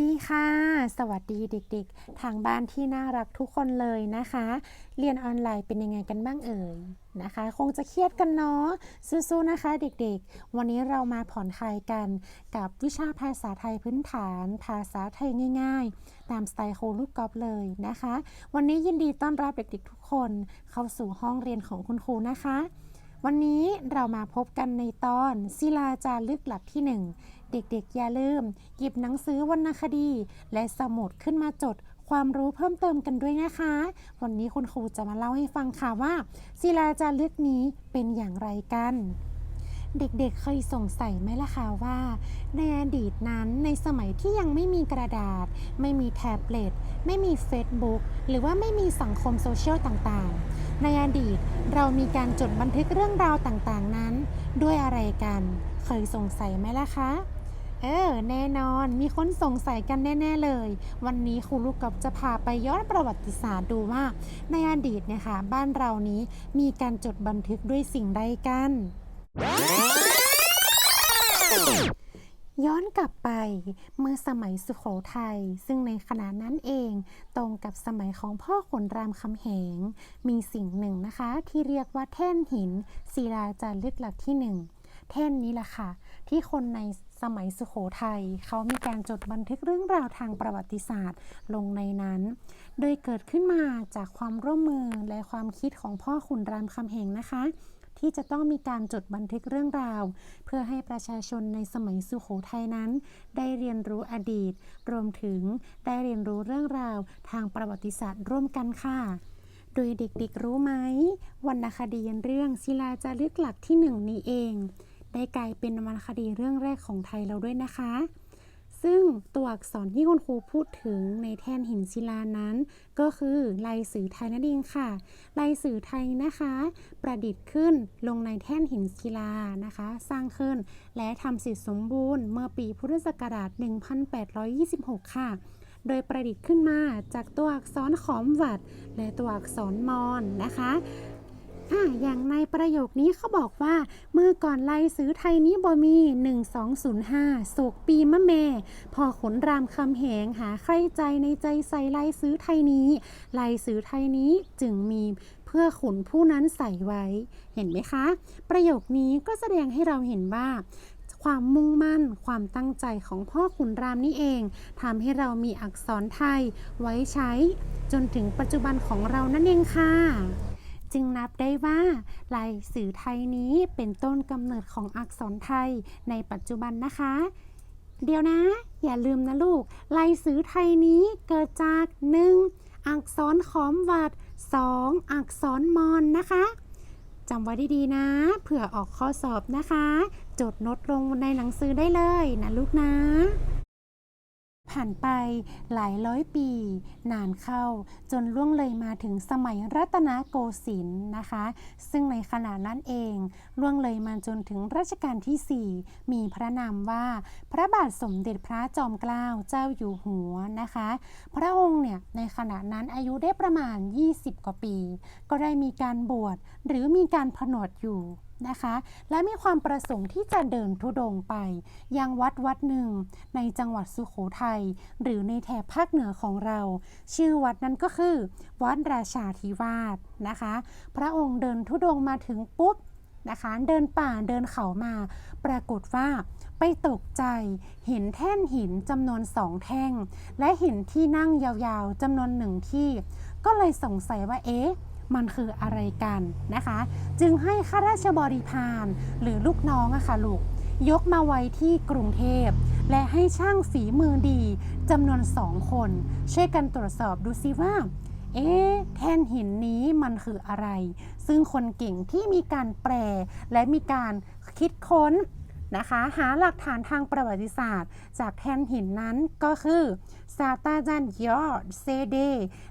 ดีค่ะ สวัสดีเด็กๆ ทางบ้านที่น่ารักทุกคนเลยนะคะ เรียนออนไลน์เป็นยังไงกันบ้างเอ่ยนะคะ คงจะเครียดกันเนาะสู้ๆนะคะเด็กๆ วันนี้เรามาผ่อนคลายกันกับวิชาภาษาไทยพื้นฐาน ภาษาไทยง่ายๆ ตามสไตล์โครูลูกกอล์ฟเลยนะคะ วันนี้ยินดีต้อนรับเด็กๆทุกคน เข้าสู่ห้องเรียนของคุณครูนะคะ วันนี้เรามาพบกันในตอนศิลาจารึกหลักที่หนึ่งเด็กๆ อย่าลืม หยิบหนังสือวรรณคดี และสมุดขึ้นมาจดความรู้เพิ่มเติมกันด้วยนะคะ วันนี้คุณครูจะมาเล่าให้ฟังค่ะว่าศิลาจารึกนี้เป็นอย่างไรกัน เด็กๆเคยสงสัยไหมล่ะคะว่า ในอดีตนั้นในสมัยที่ยังไม่มีกระดาษ ไม่มีแท็บเล็ตไม่มี Facebook หรือว่าไม่มีสังคมโซเชียลต่างๆ ในอดีตเรามีการจดบันทึกเรื่องราวต่างๆนั้น ด้วยอะไรกัน เคยสงสัยไหมล่ะคะเออแน่นอนมีคนสงสัยกันแน่ ๆ เลย วันนี้ครูลูกกอล์ฟจะพาไปย้อนประวัติศาสตร์ดูว่า ในอดีตเนี่ยค่ะบ้านเรานี้มีการจดบันทึกด้วยสิ่งใดกัน ย้อนกลับไปเมื่อสมัยสุโขทัยซึ่งในขณะนั้นเองตรงกับสมัยของพ่อขุนรามคำแหง มีสิ่งหนึ่งนะคะ ที่เรียกว่าแท่นหินศิลาจารึกหลักที่หนึ่งแท่นนี้แหละค่ะ ที่คนในสมัยสุโขทัยเขามีการจดบันทึกเรื่องราวทางประวัติศาสตร์ลงในนั้น โดยเกิดขึ้นมาจากความร่วมมือและความคิดของพ่อขุนรามคำแหงนะคะ ที่จะต้องมีการจดบันทึกเรื่องราว เพื่อให้ประชาชนในสมัยสุโขทัยนั้น ได้เรียนรู้อดีต รวมถึงได้เรียนรู้เรื่องราวทางประวัติศาสตร์ร่วมกันค่ะโดยเด็กๆรู้ไหมวรรณคดีเรื่องศิลาจารึกหลักที่หนึ่งนี้เอง ได้กลายเป็นวรรณคดีเรื่องแรกของไทยเราด้วยนะคะ ซึ่งตัวอักษรที่คุณครูพูดถึงในแท่นหินศิลานั้น ก็คือลายสื่อไทยนั่นเองค่ะลายสื่อไทยนะคะ ประดิษฐ์ขึ้นลงในแท่นหินศิลานะคะ สร้างขึ้นและทำเสร็จสมบูรณ์เมื่อปีพุทธศักราช 1826 ค่ะโดยประดิษฐ์ขึ้นมาจากตัวอักษรขอมหวัด และตัวอักษรมอญนะคะ อะอย่างในประโยคนี้เขาบอกว่า เมื่อก่อนลายซื้อไทยนี้บ่มี 1205โศกปีมะเม พอขนรามคำแหงหาใครใจในใจใส่ลายซื้อไทยนี้ลายซื้อไทยนี้จึงมีเพื่อขุนผู้นั้นใส่ไว้ เห็นไหมคะ ประโยคนี้ก็แสดงให้เราเห็นว่าความมุ่งมั่น ความตั้งใจของพ่อขุนรามนี่เองทำให้เรามีอักษรไทยไว้ใช้ จนถึงปัจจุบันของเรานั่นเองค่ะ จึงนับได้ว่าลายสื่อไทยนี้เป็นต้นกำเนิดของอักษรไทยในปัจจุบันนะคะ เดี๋ยวนะ อย่าลืมนะลูกลายสื่อไทยนี้เกิดจาก 1. อักษรขอมวัด 2. อักษรมอญนะคะจำไว้ดีๆนะ เผื่อออกข้อสอบนะคะ จดโน้ตลงในหนังสือได้เลยนะลูกนะ ผ่านไปหลายร้อยปี นานเข้าจนล่วงเลยมาถึงสมัยรัตนโกสินทร์นะคะ ซึ่งในขณะนั้นเองล่วงเลยมาจนถึงรัชกาลที่ 4 มีพระนามว่าพระบาทสมเด็จพระจอมเกล้าเจ้าอยู่หัวนะคะ พระองค์เนี่ยในขณะนั้นอายุได้ประมาณ 20 กว่าปี ก็ได้มีการบวชหรือมีการผนวดอยู่ นะคะ และมีความประสงค์ที่จะเดินทุดงไป ยังวัดวัดหนึ่ง ในจังหวัดสุโขทัยหรือในแถบภาคเหนือของเรา ชื่อวัดนั้นก็คือ วัดราชาธิวาสนะคะ พระองค์เดินทุดงมาถึงปุ๊บนะคะ เดินป่าเดินเขามา ปรากฏว่าไปตกใจเห็นแท่นหินจำนวนสองแท่ง และเห็นที่นั่งยาวๆจำนวนหนึ่งที่ ก็เลยสงสัยว่าเอ๊ะ มันคืออะไรกันนะคะ จึงให้ข้าราชบริพารหรือลูกน้องอะค่ะลูกยกมาไว้ที่กรุงเทพ และให้ช่างฝีมือดีจำนวนสองคน ช่วยกันตรวจสอบดูซิว่า เอ๊แท่นหินนี้มันคืออะไร ซึ่งคนเก่งที่มีการแปลและมีการคิดค้น นะคะ หาหลักฐานทางประวัติศาสตร์ จากแท่นหินนั้นก็คือศาสตราจารย์ยอดเซเด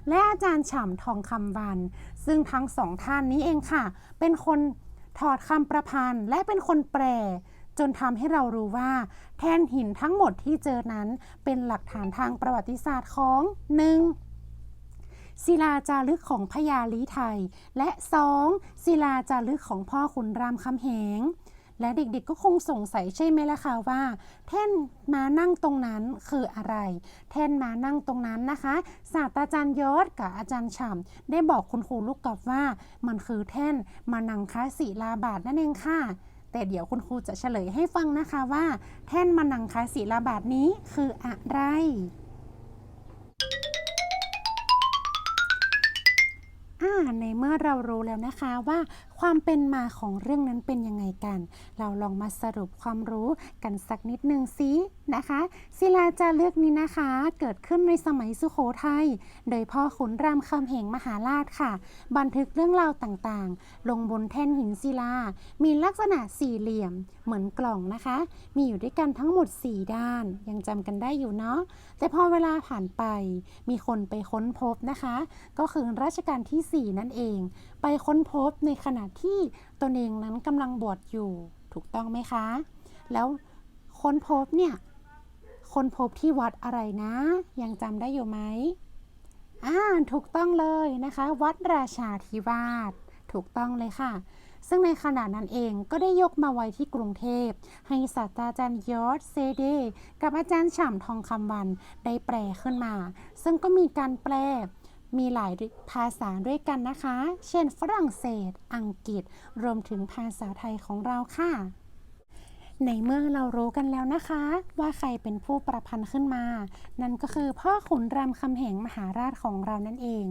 และอาจารย์ฉ่ำทองคำวัน ซึ่งทั้งสองท่านนี้เองค่ะ เป็นคนถอดคำประพันธ์และเป็นคนแปลจนทำให้เรารู้ว่า แท่นหินทั้งหมดที่เจอนั้นเป็นหลักฐานทางประวัติศาสตร์ของ 1. ศิลาจารึกของพญาลีไทย และ 2. ศิลาจารึกของพ่อขุนรามคำแหง และเด็กๆก็คงสงสัยใช่ไหมล่ะคะว่า แท่นมานั่งตรงนั้นคืออะไร แท่นมานั่งตรงนั้นนะคะ ศาสตราจารย์ยศกับอาจารย์ฉ่ำได้บอกคุณครูลูกกอล์ฟว่า มันคือแท่นมานังคะศิลาบาทนั่นเองค่ะแต่เดี๋ยวคุณครูจะเฉลยให้ฟังนะคะว่า แท่นมานังคะศิลาบาทนี้คืออะไร ในเมื่อเรารู้แล้วนะคะว่าความเป็นมาของเรื่องนั้นเป็นยังไงกัน เราลองมาสรุปความรู้กันสักนิดหนึ่งสินะคะศิลาจารึกนี้นะคะ เกิดขึ้นในสมัยสุโขทัยโดยพ่อขุนรามคำแหงมหาราชค่ะ บันทึกเรื่องราวต่างๆ ลงบนแท่นหินศิลา มีลักษณะสี่เหลี่ยมเหมือนกล่องนะคะ มีอยู่ด้วยกันทั้งหมด 4 ด้าน ยังจำกันได้อยู่เนาะแต่พอเวลาผ่านไป มีคนไปค้นพบนะคะ ก็คือรัชกาลที่4นั่นเอง ไปค้นพบในขณะที่ตนเองนั้นกำลังบวชอยู่ถูกต้องไหมคะ แล้วค้นพบเนี่ยค้นพบที่วัดอะไรนะ ยังจำได้อยู่ไหมอ่าถูกต้องเลยนะคะ วัดราชาธิวาสถูกต้องเลยค่ะ ซึ่งในขณะนั้นเองก็ได้ยกมาไว้ที่กรุงเทพ ให้ศาสตราจารย์ยอดเซเด กับอาจารย์ฉ่ำทองคำวันได้แปลขึ้นมา ซึ่งก็มีการแปล มีหลายภาษาด้วยกันนะคะ เช่น ฝรั่งเศส อังกฤษ รวมถึงภาษาไทยของเราค่ะ ในเมื่อเรารู้กันแล้วนะคะ ว่าใครเป็นผู้ประพันธ์ขึ้นมา นั่นก็คือพ่อขุนรามคำแหงมหาราชของเรานั่นเอง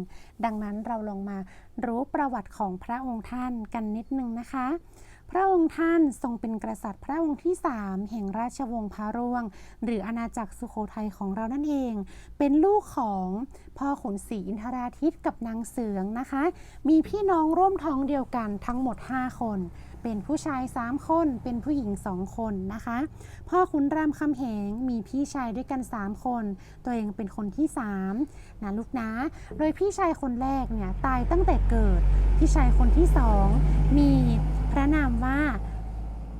ดังนั้นเราลองมารู้ประวัติของพระองค์ท่านกันนิดนึงนะคะ พระองค์ท่านทรงเป็นกษัตริย์พระองค์ที่3แห่งราชวงศ์พระร่วง หรืออาณาจักรสุโขทัยของเรานั่นเอง เป็นลูกของพ่อขุนศรีอินทราทิตกับนางเสืองนะคะ มีพี่น้องร่วมท้องเดียวกันทั้งหมด 5 คน เป็นผู้ชาย 3 คน เป็นผู้หญิง 2 คนนะคะ พ่อขุนรามคำแหงมีพี่ชายด้วยกัน 3 คน ตัวเองเป็นคนที่3นะลูกนะ โดยพี่ชายคนแรกเนี่ยตายตั้งแต่เกิด พี่ชายคนที่ 2 มี พระนามว่า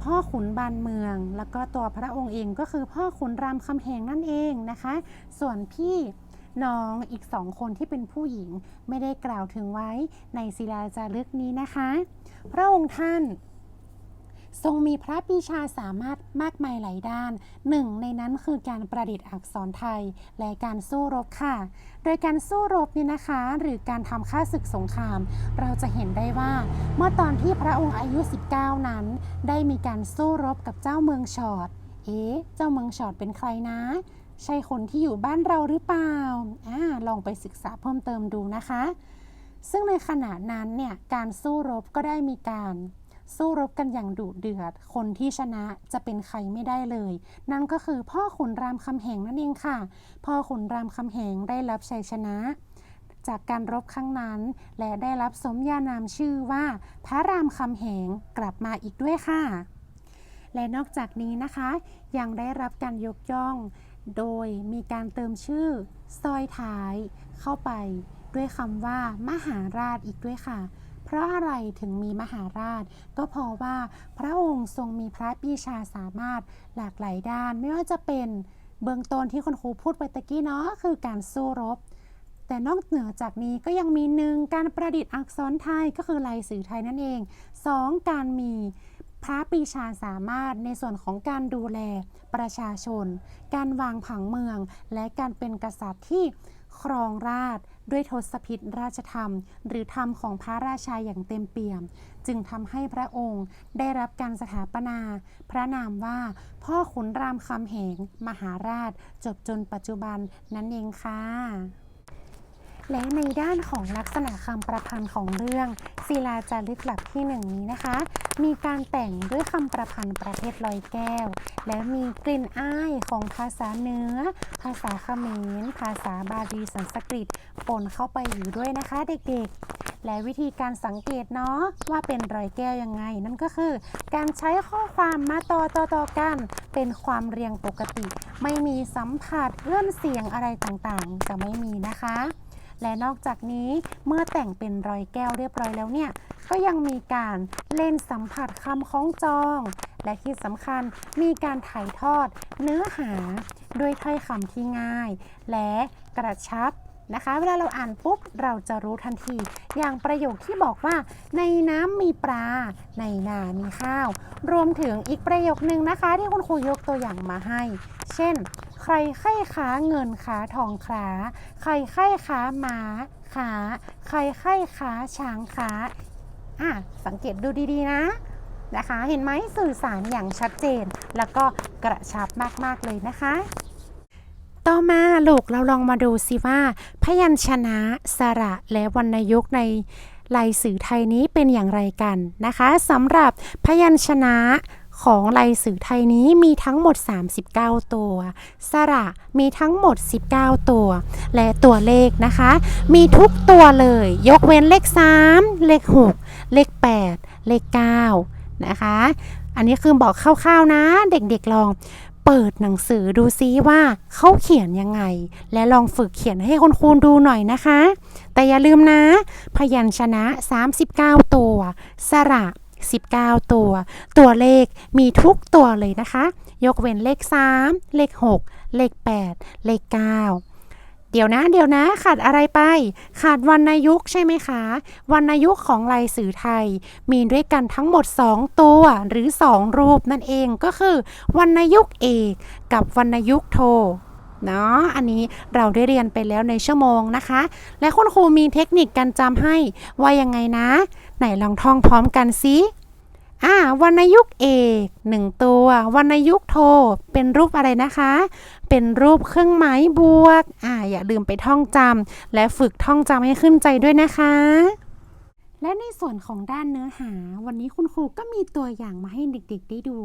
พ่อขุนบานเมือง แล้วก็ตัวพระองค์เองก็คือพ่อขุนรามคำแหงนั่นเองนะคะ ส่วนพี่น้องอีกสองคนที่เป็นผู้หญิงไม่ได้กล่าวถึงไว้ในศิลาจารึกนี้นะคะ พระองค์ท่าน ทรงมีพระปีชาสามารถมากมายหลายด้าน หนึ่งในนั้นคือการประดิษฐ์อักษรไทย และการสู้รบค่ะ โดยการสู้รบนี่นะคะ หรือการทำค่าศึกสงคราม เราจะเห็นได้ว่า เมื่อตอนที่พระองค์อายุ 19 นั้น ได้มีการสู้รบกับเจ้าเมืองชอด เอ๊ะ เจ้าเมืองชอดเป็นใครนะใช่คนที่อยู่บ้านเราหรือเปล่าอ่า ลองไปศึกษาเพิ่มเติมดูนะคะ ซึ่งในขณะนั้นเนี่ย การสู้รบก็ได้มีการ สู้รบกันอย่างดุเดือด คนที่ชนะจะเป็นใครไม่ได้เลย นั่นก็คือพ่อขุนรามคำแหงนั่นเองค่ะ พ่อขุนรามคำแหงได้รับชัยชนะ จากการรบครั้งนั้น และได้รับสมญานามชื่อว่า พระรามคำแหงกลับมาอีกด้วยค่ะ และนอกจากนี้นะคะ ยังได้รับการยกย่อง โดยมีการเติมชื่อซอยท้ายเข้าไปด้วยคำว่ามหาราชอีกด้วยค่ะ เพราะอะไรถึงมีมหาราช ก็เพราะว่าพระองค์ทรงมีพระปีชาสามารถหลากหลายด้าน ไม่ว่าจะเป็นเบื้องต้นที่คุณครูพูดไปตะกี้เนาะคือการสู้รบ แต่นอกเหนือจากนี้ก็ยังมีหนึ่งการประดิษฐ์อักษรไทยก็คือลายสื่อไทยนั่นเอง 2. การมีพระปีชาสามารถในส่วนของการดูแลประชาชน การวางผังเมือง และการเป็นกษัตริย์ที่ครองราช ด้วยทศพิธราชธรรม หรือธรรมของพระราชาอย่างเต็มเปี่ยม จึงทำให้พระองค์ได้รับการสถาปนา พระนามว่าพ่อขุนรามคำแหง มหาราช จบจนปัจจุบันนั่นเองค่ะ และในด้านของลักษณะคำประพันธ์ของเรื่องศิลาจารึกหลักที่หนึ่งนี้นะคะ มีการแต่งด้วยคำประพันธ์ประเภทลอยแก้ว และมีกลิ่นอ้ายของภาษาเนื้อ ภาษาเขมร ภาษาบาลีสันสกฤตปนเข้าไปอยู่ด้วยนะคะเด็กๆ และวิธีการสังเกตเนาะว่าเป็นรอยแก้วยังไง นั่นก็คือ การใช้ข้อความมาต่อต่อต่อกัน เป็นความเรียงปกติ ไม่มีสัมผัสเอื้อนเสียงอะไรต่างๆ จะไม่มีนะคะ และนอกจากนี้เมื่อแต่งเป็นรอยแก้วเรียบร้อยแล้วเนี่ย ก็ยังมีการเล่นสัมผัสคำคล้องจอง และที่สำคัญมีการถ่ายทอดเนื้อหาด้วยถ้อยคำที่ง่าย และกระชับ นะคะ เวลาเราอ่านปุ๊บเราจะรู้ทันที อย่างประโยคที่บอกว่า ในน้ำมีปลา ในนามีข้าว รวมถึงอีกประโยคนึงนะคะ ที่คุณครูยกตัวอย่างมาให้ เช่น ใครไข้ค้าเงินค้าทองค้า ใครไข้ค้าม้าค้า ใครไข้ค้าช้างค้าอะสังเกตดูดีๆนะนะคะ เห็นไหมสื่อสารอย่างชัดเจน แล้วก็กระชับมากๆเลยนะคะ ต่อมาลูกเราลองมาดูสิว่า พยัญชนะสระและวรรณยุกต์ในลายสื่อไทยนี้เป็นอย่างไรกันนะคะสำหรับพยัญชนะของลายสื่อไทยนี้มีทั้งหมด 39 ตัว สระมีทั้งหมด 19 ตัว และตัวเลขนะคะ มีทุกตัวเลย ยกเว้นเลข 3 เลข 6 เลข 8 เลข 9 นะคะ อันนี้คือบอกคร่าวๆนะ เด็กๆลอง เปิดหนังสือดูซิว่าเขาเขียนยังไง และลองฝึกเขียนให้คุณครูดูหน่อยนะคะ แต่อย่าลืมนะ พยัญชนะ 39 ตัว สระ 19 ตัว ตัวเลขมีทุกตัวเลยนะคะ ยกเว้นเลข 3 เลข 6 เลข 8 เลข 9 เดี๋ยวนะ เดี๋ยวนะขาดอะไรไป ขาดวรรณยุกใช่ไหมคะวรรณยุกของลายสื่อไทย มีด้วยกันทั้งหมด 2 ตัวหรือ 2 รูปนั่นเองก็คือวรรณยุกเอกกับวรรณยุกโทเนาะอันนี้เราได้เรียนไปแล้วในชั่วโมงนะคะ และคุณครูมีเทคนิคการจำให้ว่ายังไงนะ ไหนลองท่องพร้อมกันสิอ่าวรรณยุกเอกหนึ่งตัววรรณยุกโทเป็นรูปอะไรนะคะ เป็นรูปเครื่องหมายบวกอ่าอย่าลืมไปท่องจำและฝึกท่องจำให้ขึ้นใจด้วยนะคะและในส่วนของด้านเนื้อหา วันนี้คุณครูก็มีตัวอย่างมาให้เด็กๆ ได้ดู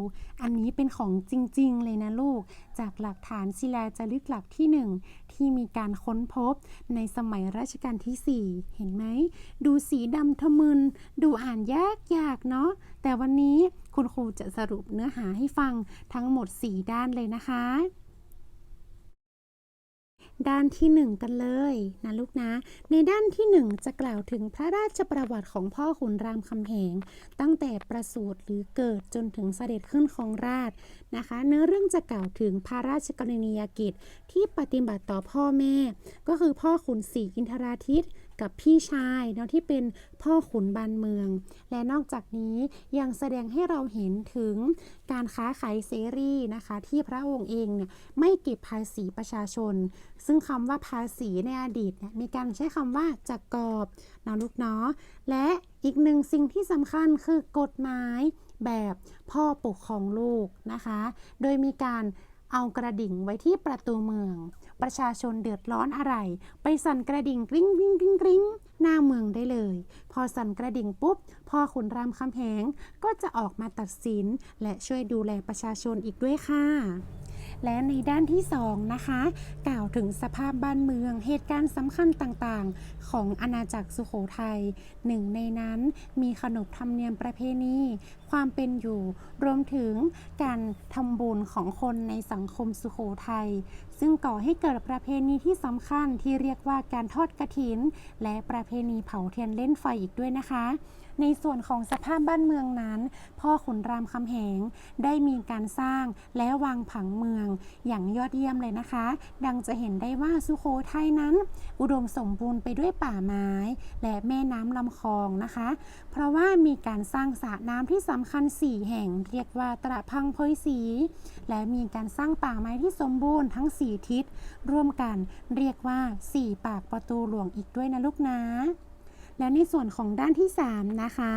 อันนี้เป็นของจริงๆ เลยนะลูก จากหลักฐานศิลาจารึกหลักที่หนึ่งที่มีการค้นพบในสมัยรัชกาลที่ 4 เห็นไหม ดูสีดำทะมึน ดูอ่านยากยากๆ เนาะแต่วันนี้คุณครูจะสรุปเนื้อหาให้ฟังทั้งหมด 4 ด้านเลยนะคะ ด้านที่ 1 กันเลยนะลูกนะ ในด้านที่ 1 จะกล่าวถึงพระราชประวัติของพ่อขุนรามคำแหง ตั้งแต่ประสูติหรือเกิดจนถึงเสด็จขึ้นครองราชนะคะ เนื้อเรื่องจะกล่าวถึงพระราชกรณียกิจที่ปฏิบัติต่อพ่อแม่ ก็คือพ่อขุนศรีอินทราทิต กับพี่ชายเนาะที่เป็นพ่อขุนบานเมือง และนอกจากนี้ยังแสดงให้เราเห็นถึงการค้าขายเสรีนะคะ ที่พระองค์เองเนี่ยไม่เก็บภาษีประชาชน ซึ่งคำว่าภาษีในอดีตเนี่ยมีการใช้คำว่าจักกอบเนาะลูกเนาะและอีกหนึ่งสิ่งที่สำคัญคือกฎหมายแบบพ่อปกครองลูกนะคะ โดยมีการ เอากระดิ่งไว้ที่ประตูเมือง ประชาชนเดือดร้อนอะไร ไปสั่นกระดิ่งกริ๊งกริ๊งกริ๊งกริ๊งหน้าเมืองได้เลย พอสั่นกระดิ่งปุ๊บพ่อขุนรามคำแหงก็จะออกมาตัดสิน และช่วยดูแลประชาชนอีกด้วยค่ะ และในด้านที่2นะคะกล่าวถึงสภาพบ้านเมือง เหตุการณ์สำคัญต่างๆ ของอาณาจักรสุโขทัยหนึ่งในนั้นมีขนบธรรมเนียมประเพณี ความเป็นอยู่ รวมถึงการทำบุญของคนในสังคมสุโขทัยซึ่งก่อให้เกิดประเพณีที่สำคัญที่เรียกว่าการทอดกระถิน และประเพณีเผาเทียนเล่นไฟอีกด้วยนะคะ ในส่วนของสภาพบ้านเมืองนั้น พ่อขุนรามคำแหงได้มีการสร้างและวางผังเมืองอย่างยอดเยี่ยมเลยนะคะ ดังจะเห็นได้ว่าสุโขทัยนั้น อุดมสมบูรณ์ไปด้วยป่าไม้ และแม่น้ำลำคลองนะคะ เพราะว่ามีการสร้างสระน้ำที่สำคัญ 4 แห่ง เรียกว่าตระพังเพยสี และมีการสร้างป่าไม้ที่สมบูรณ์ทั้ง 4 ทิศ ร่วมกันเรียกว่า 4 ปากประตูหลวงอีกด้วยนะลูกนะ และในส่วนของด้านที่ 3 นะคะ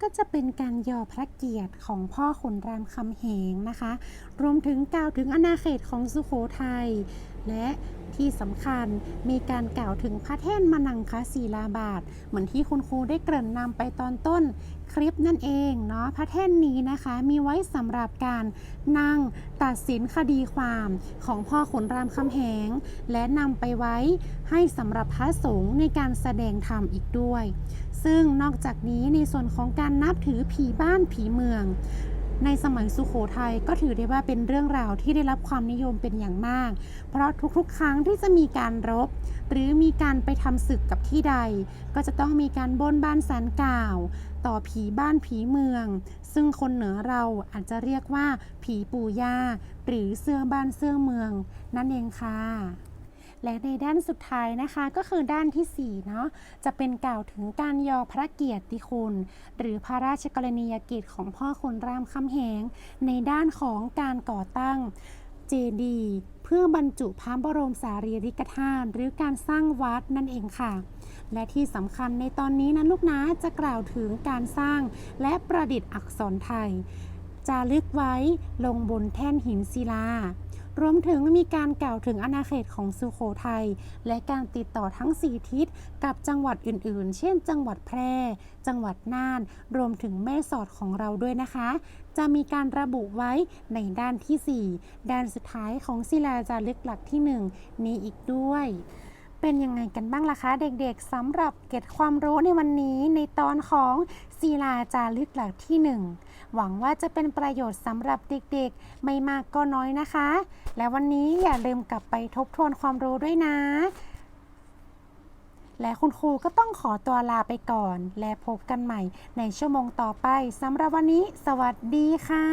ก็จะเป็นการยอพระเกียรติของพ่อขุนรามคำแหงนะคะ รวมถึงกล่าวถึงอาณาเขตของสุโขทัย และที่สำคัญมีการกล่าวถึงพระแท่นมนังคศิลาบาท เหมือนที่คุณครูได้เกริ่นนำไปตอนต้นคลิปนั่นเองเนาะพระแท่นนี้นะคะมีไว้สำหรับการนั่งตัดสินคดีความของพ่อขุนรามคำแหง และนำไปไว้ให้สำหรับพระสงฆ์ในการแสดงธรรมอีกด้วย ซึ่งนอกจากนี้ในส่วนของการนับถือผีบ้านผีเมือง ในสมัยสุขโขทัยก็ถือได้ว่าเป็นเรื่องราวที่ได้รับความนิยมเป็นอย่างมาก เพราะทุกๆ ครั้งที่จะมีการรบ หรือมีการไปทำศึกกับที่ใด ก็จะต้องมีการบนบ้านสารกล่าว ต่อผีบ้านผีเมือง ซึ่งคนเหนือเราอาจจะเรียกว่าผีปู่ย่าหรือเสื้อบ้านเสื้อเมือง นั่นเองค่ะ และในด้านสุดท้ายนะคะก็คือด้านที่4เนาะจะเป็นกล่าวถึงการยอพระเกียรติคุณ หรือพระราชกรณียกิจของพ่อขุนรามคำแหง ในด้านของการก่อตั้งเจดีเพื่อบรรจุพระบรมสารีริกธาตุหรือการสร้างวัดนั่นเองค่ะ และที่สำคัญในตอนนี้นะลูกนะจะกล่าวถึงการสร้างและประดิษฐ์อักษรไทยจารึกไว้ลงบนแท่นหินศิลา รวมถึงมีการกล่าวถึงอาณาเขตของสุโขทัยและการติดต่อทั้ง 4 ทิศกับจังหวัดอื่นๆ เช่น จังหวัดแพร่ จังหวัดน่าน รวมถึงแม่สอดของเราด้วยนะคะ จะมีการระบุไว้ในด้านทีสี่4 ด้านสุดท้ายของศิลาจารึกหลักที่ 1 นี้อีกด้วย เป็นยังไงกันบ้างล่ะคะ เด็กๆสำหรับเก็บความรู้ในวันนี้ในตอนของศิลาจารึกหลักที่ 1 หวังว่าจะเป็นประโยชน์สำหรับเด็กๆ ไม่มากก็น้อยนะคะ และวันนี้อย่าลืมกลับไปทบทวนความรู้ด้วยนะ และคุณครูก็ต้องขอตัวลาไปก่อน และพบกันใหม่ในชั่วโมงต่อไปสำหรับวันนี้ สวัสดีค่ะ